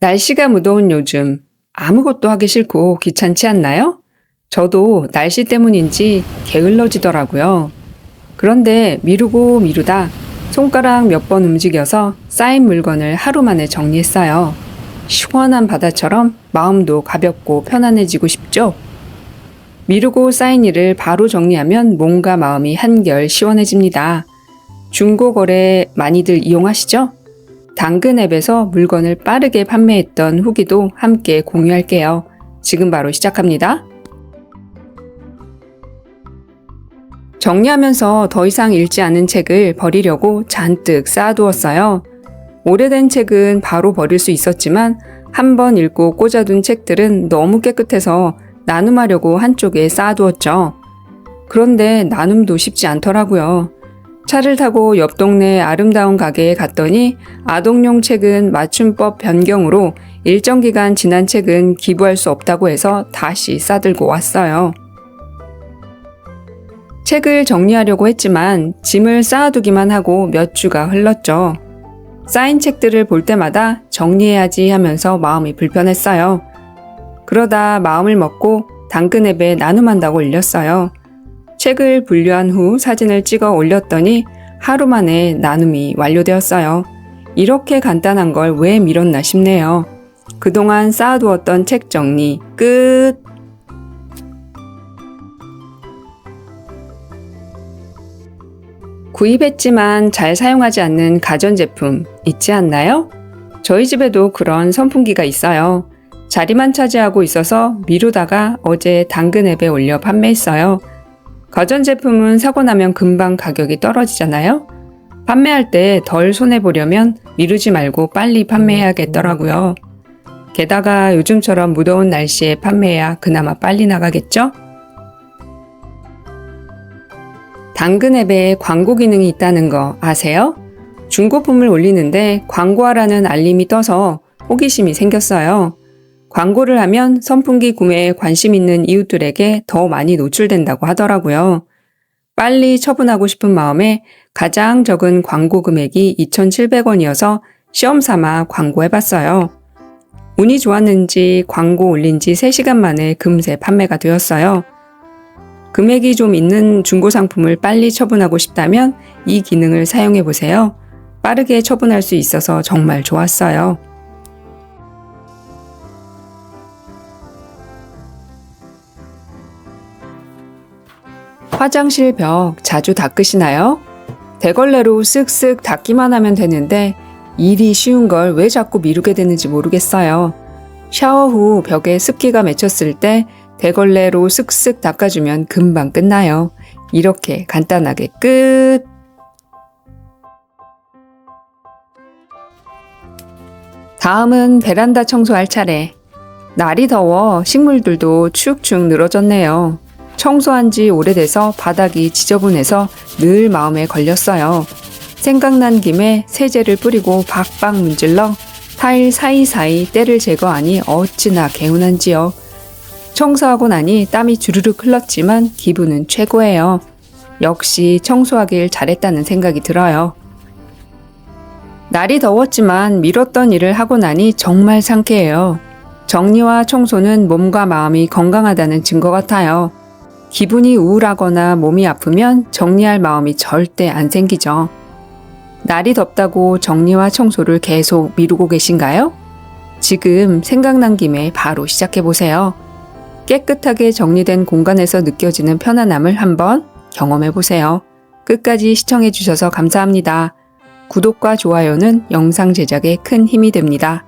날씨가 무더운 요즘 아무것도 하기 싫고 귀찮지 않나요? 저도 날씨 때문인지 게을러지더라고요. 그런데 미루고 미루다 손가락 몇 번 움직여서 쌓인 물건을 하루 만에 정리했어요. 시원한 바다처럼 마음도 가볍고 편안해지고 싶죠? 미루고 쌓인 일을 바로 정리하면 몸과 마음이 한결 시원해집니다. 중고거래 많이들 이용하시죠? 당근 앱에서 물건을 빠르게 판매했던 후기도 함께 공유할게요. 지금 바로 시작합니다. 정리하면서 더 이상 읽지 않은 책을 버리려고 잔뜩 쌓아두었어요. 오래된 책은 바로 버릴 수 있었지만 한 번 읽고 꽂아둔 책들은 너무 깨끗해서 나눔하려고 한쪽에 쌓아두었죠. 그런데 나눔도 쉽지 않더라고요. 차를 타고 옆 동네 아름다운 가게에 갔더니 아동용 책은 맞춤법 변경으로 일정 기간 지난 책은 기부할 수 없다고 해서 다시 싸들고 왔어요. 책을 정리하려고 했지만 짐을 쌓아두기만 하고 몇 주가 흘렀죠. 쌓인 책들을 볼 때마다 정리해야지 하면서 마음이 불편했어요. 그러다 마음을 먹고 당근 앱에 나눔한다고 올렸어요. 책을 분류한 후 사진을 찍어 올렸더니 하루 만에 나눔이 완료되었어요. 이렇게 간단한 걸 왜 미뤘나 싶네요. 그동안 쌓아두었던 책 정리 끝! 구입했지만 잘 사용하지 않는 가전제품 있지 않나요? 저희 집에도 그런 선풍기가 있어요. 자리만 차지하고 있어서 미루다가 어제 당근 앱에 올려 판매했어요. 가전제품은 사고 나면 금방 가격이 떨어지잖아요? 판매할 때 덜 손해보려면 미루지 말고 빨리 판매해야겠더라고요. 게다가 요즘처럼 무더운 날씨에 판매해야 그나마 빨리 나가겠죠? 당근 앱에 광고 기능이 있다는 거 아세요? 중고품을 올리는데 광고하라는 알림이 떠서 호기심이 생겼어요. 광고를 하면 선풍기 구매에 관심 있는 이웃들에게 더 많이 노출된다고 하더라고요. 빨리 처분하고 싶은 마음에 가장 적은 광고 금액이 2,700원이어서 시험 삼아 광고해봤어요. 운이 좋았는지 광고 올린 지 3시간 만에 금세 판매가 되었어요. 금액이 좀 있는 중고 상품을 빨리 처분하고 싶다면 이 기능을 사용해 보세요. 빠르게 처분할 수 있어서 정말 좋았어요. 화장실 벽 자주 닦으시나요? 대걸레로 쓱쓱 닦기만 하면 되는데 일이 쉬운 걸 왜 자꾸 미루게 되는지 모르겠어요. 샤워 후 벽에 습기가 맺혔을 때 대걸레로 쓱쓱 닦아주면 금방 끝나요. 이렇게 간단하게 끝! 다음은 베란다 청소할 차례. 날이 더워 식물들도 축축 늘어졌네요. 청소한 지 오래돼서 바닥이 지저분해서 늘 마음에 걸렸어요. 생각난 김에 세제를 뿌리고 박박 문질러 타일 사이사이 때를 제거하니 어찌나 개운한지요. 청소하고 나니 땀이 주르륵 흘렀지만 기분은 최고예요. 역시 청소하길 잘했다는 생각이 들어요. 날이 더웠지만 미뤘던 일을 하고 나니 정말 상쾌해요. 정리와 청소는 몸과 마음이 건강하다는 증거 같아요. 기분이 우울하거나 몸이 아프면 정리할 마음이 절대 안 생기죠. 날이 덥다고 정리와 청소를 계속 미루고 계신가요? 지금 생각난 김에 바로 시작해 보세요. 깨끗하게 정리된 공간에서 느껴지는 편안함을 한번 경험해 보세요. 끝까지 시청해 주셔서 감사합니다. 구독과 좋아요는 영상 제작에 큰 힘이 됩니다.